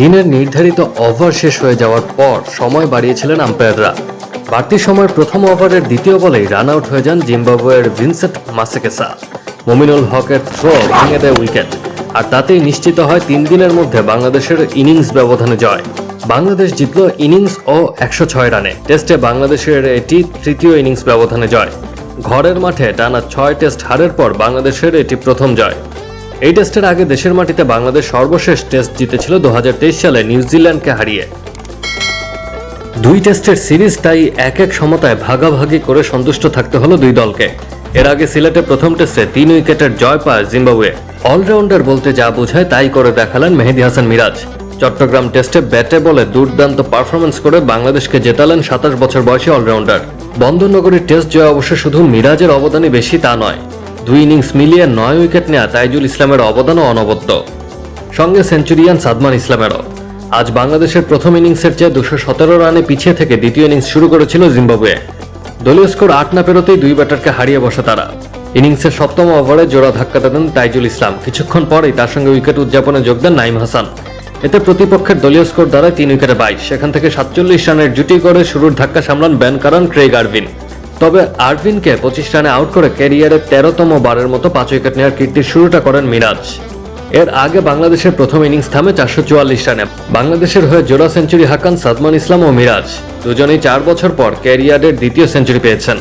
দিনের নির্ধারিত ওভার শেষ হয়ে যাওয়ার পর সময় বাড়িয়েছিলেন আম্পায়াররা বাড়তি সময়ের প্রথম ওভারের দ্বিতীয় বলেই রান আউট হয়ে যান জিম্বাবুয়ের ভিনসেন্ট মাসেকেসা। মমিনুল হকের থ্রো ভেঙে দেয় উইকেট আর তাতেই নিশ্চিত হয় তিন দিনের মধ্যে বাংলাদেশের ইনিংস ব্যবধানে জয়। বাংলাদেশ জিতল ইনিংস ও একশো ছয় রানে। টেস্টে বাংলাদেশের এটি তৃতীয় ইনিংস ব্যবধানে জয়। ঘরের মাঠে টানা ছয় টেস্ট হারের পর বাংলাদেশের এটি প্রথম জয়। এই টেস্টের আগে দেশের মাটিতে বাংলাদেশ সর্বশেষ টেস্ট জিতেছিল দু হাজার তেইশ সালে নিউজিল্যান্ডকে হারিয়ে। দুই টেস্টের সিরিজ তাই এক এক সমতায় ভাগাভাগি করে সন্তুষ্ট থাকতে হলো দুই দলকে। এর আগে সিলেটে প্রথম টেস্টে তিন উইকেটের জয় পায় জিম্বাবুয়ে। অলরাউন্ডার বলতে যা বোঝায় তাই করে দেখালেন মেহেদি হাসান মিরাজ। চট্টগ্রাম টেস্টে ব্যাটে বলে দুর্দান্ত পারফরমেন্স করে বাংলাদেশকে জেতালেন সাতাশ বছর বয়সী অলরাউন্ডার। বন্দরনগরীর টেস্ট জয় অবশ্য শুধু মিরাজের অবদানই বেশি তা নয়। দুই ইনিংস মিলিয়ে নয় উইকেট নেওয়া তাইজুল ইসলামের অবদানও অনবদ্য। সঙ্গে সেঞ্চুরিয়ান সাদমান ইসলামেরও। আজ বাংলাদেশের প্রথম ইনিংসের চেয়ে দুশো সতেরো রানে পিছিয়ে থেকে দ্বিতীয় ইনিংস শুরু করেছিল জিম্বাবুয়ে। দলীয় স্কোর আট না পেরোতেই দুই ব্যাটারকে হারিয়ে বসে তারা। ইনিংসের সপ্তম ওভারে জোড়া ধাক্কা দেন তাইজুল ইসলাম। কিছুক্ষণ পরেই তার সঙ্গে উইকেট উদযাপনে যোগ দেন নাইম হাসান। এতে প্রতিপক্ষের দলীয় স্কোর দাঁড়ায় তিন উইকেটে বাইশ সেখান থেকে সাতচল্লিশ রানের জুটি করে শুরুর ধাক্কা সামলান ব্যান কারণ ক্রেগ আরভিন। তবে আরভিনকে পঁচিশ রানে আউট করে ক্যারিয়ারের তেরোতম বারের মতো পাঁচ উইকেট নেওয়ার কীর্তির শুরুটা করেন মিরাজ। এর আগে বাংলাদেশের প্রথম ইনিংস থামে চারশো চুয়াল্লিশ রানে। বাংলাদেশের হয়ে জোড়া সেঞ্চুরি হাকান সাদমান ইসলাম ও মিরাজ। দুজনেই চার বছর পর ক্যারিয়ারের দ্বিতীয় সেঞ্চুরি পেয়েছেন।